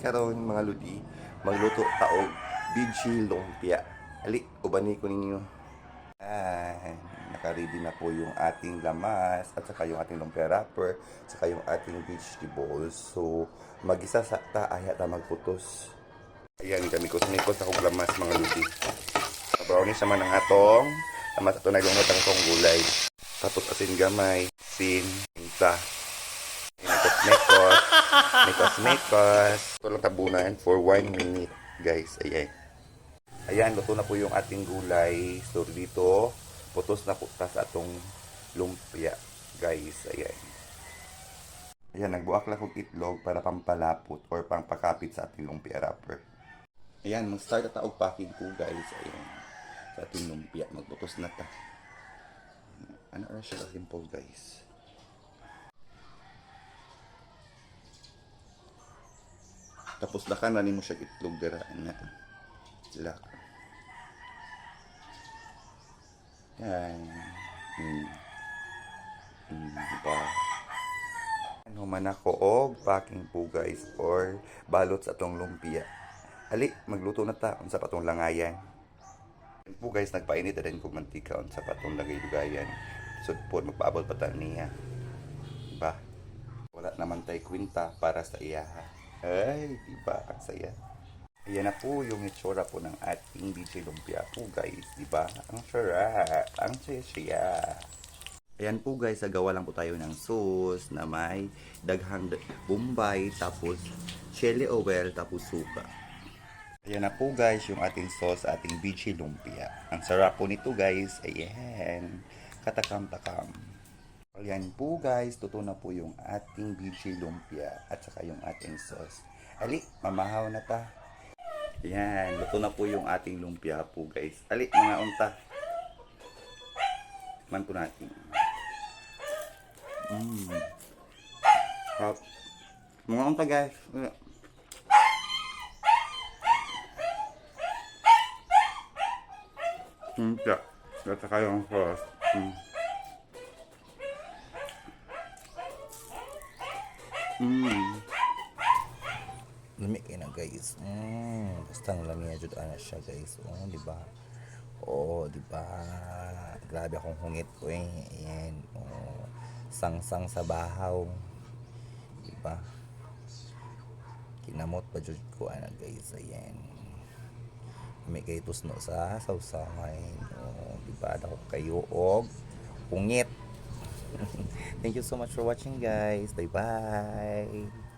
karon mga ludi, magluto taog bichi lumpia. Ali, ubani ko ninyo. Ayan, nakaready na po yung ating lamas at saka yung ating lumpia wrapper, saka yung ating vegetables. So, magisa sa ta aya ta magputos. Ayan, kami ko sinikot sa kong lamas mga ludi. Brownies naman ang atong lamas ato na ang atong gulay. Tapos asin gamay, sin, mekos mekos mekos. Ito lang tabunan for 1 minute, guys. Ayan. Ayan, luto na po yung ating gulay. So, dito, putos na po ta sa atong lumpia, guys. Ayan. Ayan, nagbuak lang kong itlog para pampalapot or pampakapit sa ating lumpia wrapper. Ayan, mag-start na taog packing po, guys. Ayan. Sa ating lumpia, magputos na ta. Ano na siya simple, guys. Tapos lakan na mo siya itlog dira na. Lak. Yan. Hmm. Hmm, ba? Ano man ako og packing po guys or balot sa atong lumpia. Ali, magluto na ta unsa pa tong langayan. Yan po guys, nagpainit na rin kong mantika unsa pa tong lagay-lugayan. So po magpaabot pa ta niya. Ba? Wala naman tay kwinta para sa iya. Ay, diba? Ang saya. Ayan na po yung itsura po ng ating DJ Lumpia po guys. Diba? Ang sarap. Ang saya Ayan po guys, nagawa lang po tayo ng sauce na may daghang bombay, tapos chili oil, tapos suka. Ayan na po guys, yung ating sauce, ating BG Lumpia. Ang sarap po nito guys. Ayan. Katakam-takam. Ayan po guys, tuto na po yung ating BG Lumpia at saka yung ating sauce. Ali, mamahaw na ta. Ayan, luto na po yung ating lumpia po guys. Ali, mga unta. Man po natin. Mmm. Sarap. Mga unta guys. Lumpia. At saka yung sauce. Mm. Mm. Lami kayo na guys. Mm, basta ang lami jud ana siya guys. Oh, di ba? Oh, di ba? Grabe akong hungit ko eh. Ayan. Oh, sang-sang sa bahaw. Di ba? Kinamot pa jud ko ana guys. Ayan. Lami kayo tusno sa sausawan. Oh, di ba? Dako kayo og hungit. Thank you so much for watching guys. Bye bye.